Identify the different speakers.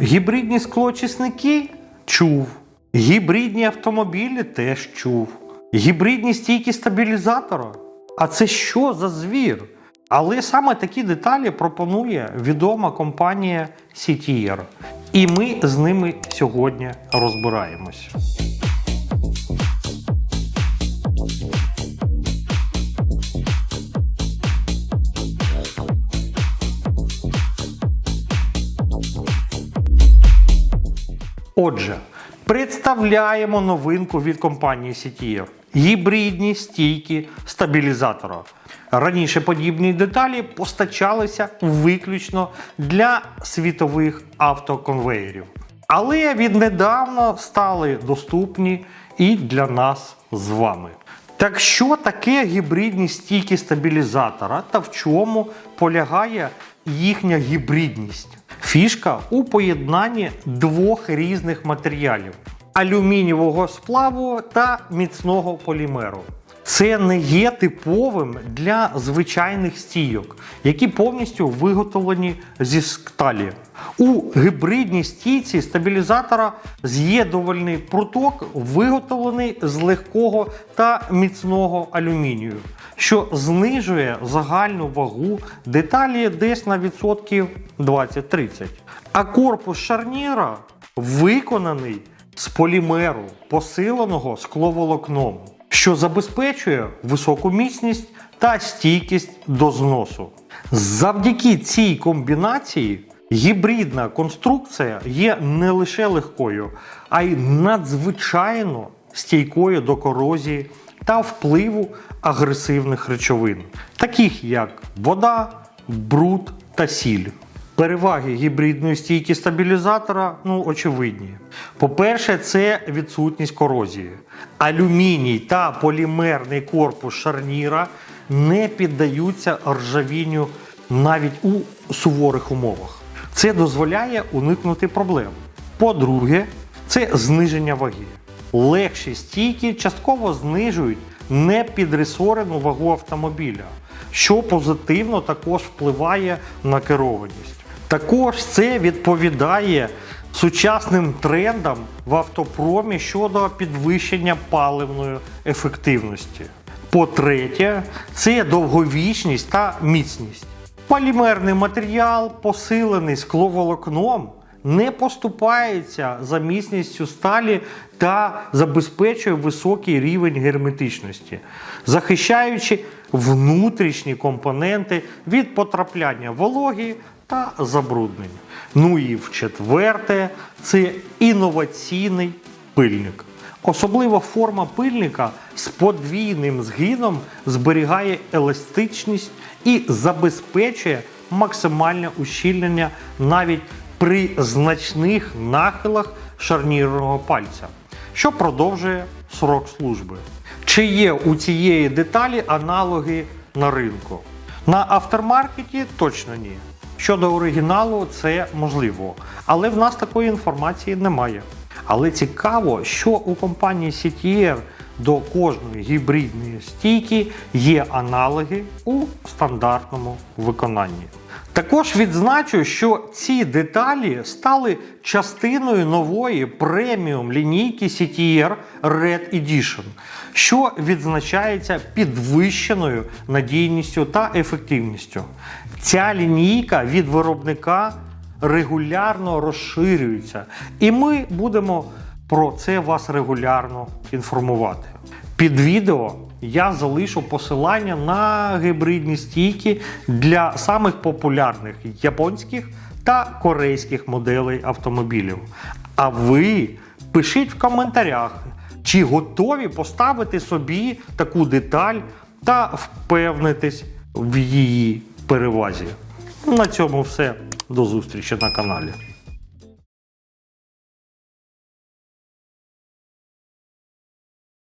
Speaker 1: Гібридні склочисники чув. Гібридні автомобілі теж чув. Гібридні стійки стабілізатора. А це що за звір? Але саме такі деталі пропонує відома компанія CTR. І ми з ними сьогодні розбираємось. Отже, представляємо новинку від компанії CTF. Гібридні стійки стабілізатора. Раніше подібні деталі постачалися виключно для світових автоконвеєрів. Але віднедавна стали доступні і для нас з вами. Так що таке гібридні стійки стабілізатора та в чому полягає їхня гібридність? Фішка у поєднанні двох різних матеріалів: алюмінієвого сплаву та міцного полімеру. Це не є типовим для звичайних стійок, які повністю виготовлені зі сталі. У гибридній стійці стабілізатора з'єднувальний пруток виготовлений з легкого та міцного алюмінію, що знижує загальну вагу деталі десь на відсотків 20-30. А корпус шарніра виконаний з полімеру, посиленого скловолокном, що забезпечує високу міцність та стійкість до зносу. Завдяки цій комбінації гібридна конструкція є не лише легкою, а й надзвичайно стійкою до корозії та впливу агресивних речовин, таких як вода, бруд та сіль. Переваги гібридної стійки стабілізатора ну, очевидні. По-перше, це відсутність корозії. Алюміній та полімерний корпус шарніра не піддаються ржавінню навіть у суворих умовах. Це дозволяє уникнути проблем. По-друге, це зниження ваги. Легші стійки частково знижують непідресорену вагу автомобіля, що позитивно також впливає на керованість. Також це відповідає сучасним трендам в автопромі щодо підвищення паливної ефективності. По-третє, це довговічність та міцність. Полімерний матеріал, посилений скловолокном, не поступається за міцністю сталі та забезпечує високий рівень герметичності, захищаючи внутрішні компоненти від потрапляння вологі та забруднень. Ну і в четверте, це інноваційний пильник. Особлива форма пильника з подвійним згином зберігає еластичність і забезпечує максимальне ущільнення навіть при значних нахилах шарнірного пальця, що продовжує срок служби. Чи є у цієї деталі аналоги на ринку? На автормаркеті точно ні. Щодо оригіналу, це можливо, але в нас такої інформації немає. Але цікаво, що у компанії CTR до кожної гібридної стійки є аналоги у стандартному виконанні. Також відзначу, що ці деталі стали частиною нової преміум лінійки CTR Red Edition, що відзначається підвищеною надійністю та ефективністю. Ця лінійка від виробника регулярно розширюється, і ми будемо про це вас регулярно інформувати. Під відео я залишу посилання на гібридні стійки для самих популярних японських та корейських моделей автомобілів. А ви пишіть в коментарях, чи готові поставити собі таку деталь та впевнитись в її перевазі. На цьому все. До зустрічі на каналі.